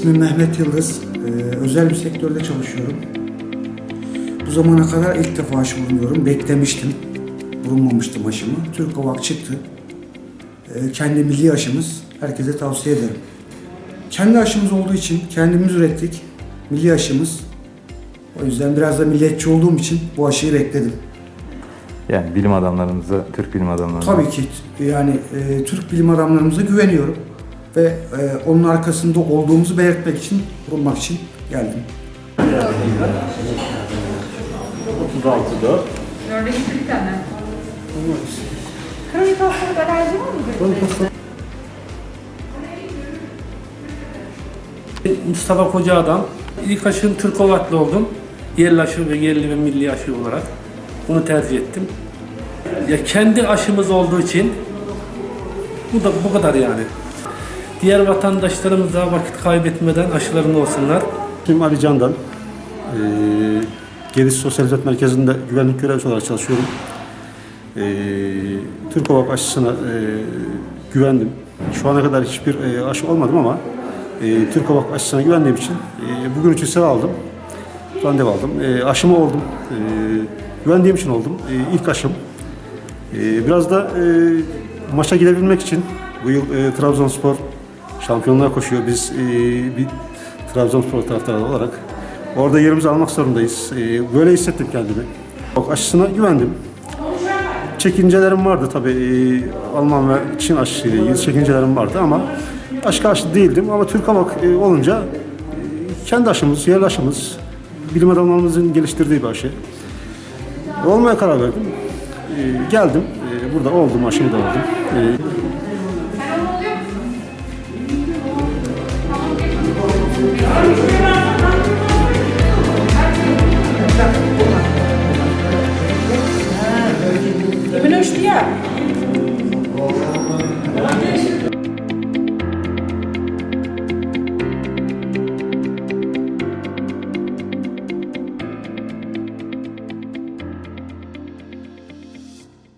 İsmim Mehmet Yıldız. Ee, özel bir sektörde çalışıyorum. Bu zamana kadar ilk defa aşı bulunuyorum. Beklemiştim. Bulunmamıştım aşımı. Türk Ovak çıktı. Ee, kendi milli aşımız. Herkese tavsiye ederim. Kendi aşımız olduğu için kendimiz ürettik. Milli aşımız. O yüzden biraz da milliyetçi olduğum için bu aşıyı bekledim. Yani bilim adamlarımıza, Türk bilim adamlarımıza. Tabii ki yani e, Türk bilim adamlarımıza güveniyorum ve e, onun arkasında olduğumuzu belirtmek için, bulunmak için geldim. 36 4. Örnek bir tane. Kronik hastalık alerji var mı? Mustafa Koca Adam. İlk aşım Türk Ovaklı oldum. Yerli aşı ve yerli ve milli aşı olarak. Bunu tercih ettim. Ya kendi aşımız olduğu için bu da bu kadar yani. Diğer vatandaşlarımız da vakit kaybetmeden aşılarını olsunlar. İsmim Ali Candan. Ee, Geniş Sosyal Hizmet Merkezi'nde güvenlik görevlisi olarak çalışıyorum. Ee, Türk Ovak aşısına e, güvendim. Şu ana kadar hiçbir e, aşı olmadım ama e, Türk Ovak aşısına güvendiğim için e, bugün için sıra aldım. Randevu aldım. E, aşımı oldum. E, güvendiğim için oldum. E, ilk aşım. E, biraz da e, maça gidebilmek için bu yıl e, Trabzonspor şampiyonluğa koşuyor. Biz e, bir Trabzonspor taraftarı olarak orada yerimizi almak zorundayız. E, böyle hissettim kendimi. Bak aşısına güvendim. Çekincelerim vardı tabii. E, Alman ve Çin aşısıyla ilgili çekincelerim vardı ama aşı karşı değildim. Ama Türk Hava e, olunca e, kendi aşımız, yerli aşımız, bilim adamlarımızın geliştirdiği bir aşı. Olmaya karar verdim. E, geldim. E, burada oldum, aşımı da oldum. E,